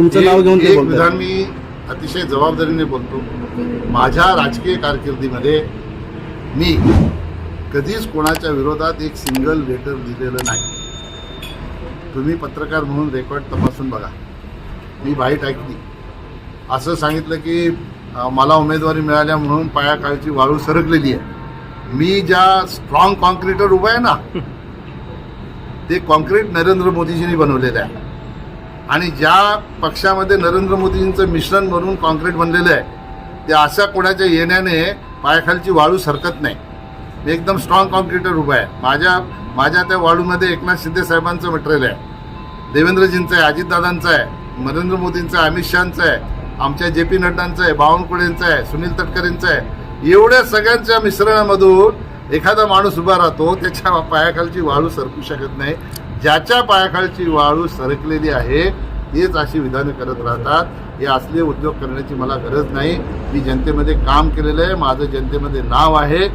तुमचं नाव घेऊन ते एक विधान मी अतिशय जबाबदारीने बोलतो. माझ्या राजकीय कारकिर्दीमध्ये मी कधीच कोणाच्या विरोधात एक सिंगल लेटर दिलेलं नाही. तुम्ही पत्रकार म्हणून रेकॉर्ड तपासून बघा. मी बाईट ऐकली असं सांगितलं की अं, मला उमेदवारी मिळाल्या म्हणून पायाखालची वाळू सरकलेली आहे. मी ज्या स्ट्रॉंग कॉन्क्रीटवर उभा आहे ना ते कॉन्क्रीट नरेंद्र मोदीजींनी बनवलेलं आहे. आणि ज्या पक्षामध्ये नरेंद्र मोदींचं मिश्रण बनवून कॉन्क्रीट बनलेलं आहे ते अशा कोणाच्या येण्याने पायाखालची वाळू सरकत नाही. मी एकदम स्ट्रॉंग कॉन्क्रीटर उभा आहे. माझ्या माझ्या त्या वाळूमध्ये एकनाथ शिंदे साहेबांचं मटेरियल आहे. देवेंद्रजींचं आहे अजितदादांचं आहे नरेंद्र मोदींचं आहे अमित शहाचं आहे आमच्या जे पी नड्डांचं आहे बावनकुळेंचं आहे सुनील तटकरेंचं आहे. एवढ्या सगळ्यांच्या मिश्रणामधून एखादा माणूस उभा राहतो त्याच्या पायाखालची वाळू सरकू शकत नाही. ज्याच्या पायाखालची वाळू सरकलेली आहे तेच अशी विधानं करत राहतात. हे असले उद्योग करण्याची मला गरज नाही. मी जनतेमध्ये काम केलेलं आहे. माझं जनतेमध्ये नाव आहे.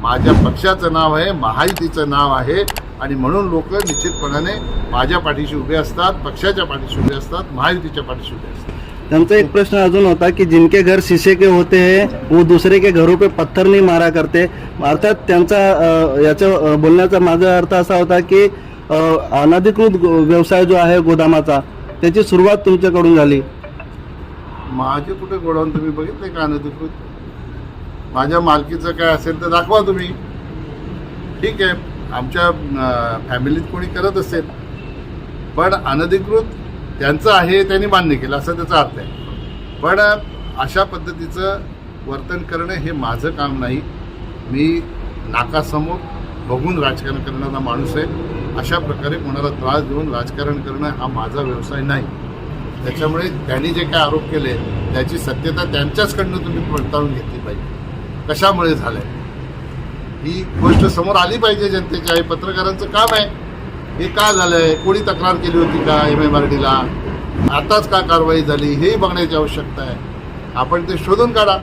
माझ्या पक्षाचं नाव आहे. महायुतीचं नाव आहे. आणि म्हणून लोक निश्चितपणाने माझ्या पाठीशी उभे असतात पक्षाच्या पाठीशी उभे असतात महायुतीच्या पाठीशी उभे असतात. त्यांचा एक प्रश्न अजून होता की जिनके घर शीशे के होते हैं वो दूसरे के घरों पे पत्थर नहीं मारा करते. अर्थात त्यांचा याचं याच्या बोलण्याचा माझा अर्थ असा होता की अनधिकृत गो- व्यवसाय जो आहे गोदामाचा त्याची सुरुवात तुमच्याकडून झाली. माझे कुठे गोडाऊन तुम्ही बघितले का अनधिकृत? माझ्या मालकीचं काय असेल तर दाखवा तुम्ही. ठीक आहे आमच्या फॅमिलीत कोणी करत असेल पण अनधिकृत त्यांचं आहे त्यांनी मान्य केलं असं त्याचा अर्थ आहे. पण अशा पद्धतीचं वर्तन करणं हे माझं काम नाही. मी नाकासमोर बघून राजकारण करणारा माणूस आहे. अशा प्रकारे कोणाला त्रास देऊन राजकारण करणं हा माझा व्यवसाय नाही. त्याच्यामुळे त्यांनी जे काय आरोप केले त्याची सत्यता त्यांच्याचकडनं तुम्ही पडताळून घेतली पाहिजे. कशामुळे झालंय? ही गोष्ट समोर आली पाहिजे जनतेच्या हे पत्रकारांचं काम आहे. हे का झालंय? कोणी तक्रार केली होती का एम एम आर डीला आताच का कारवाई झाली? हेही बघण्याची आवश्यकता आहे. आपण ते शोधून काढा.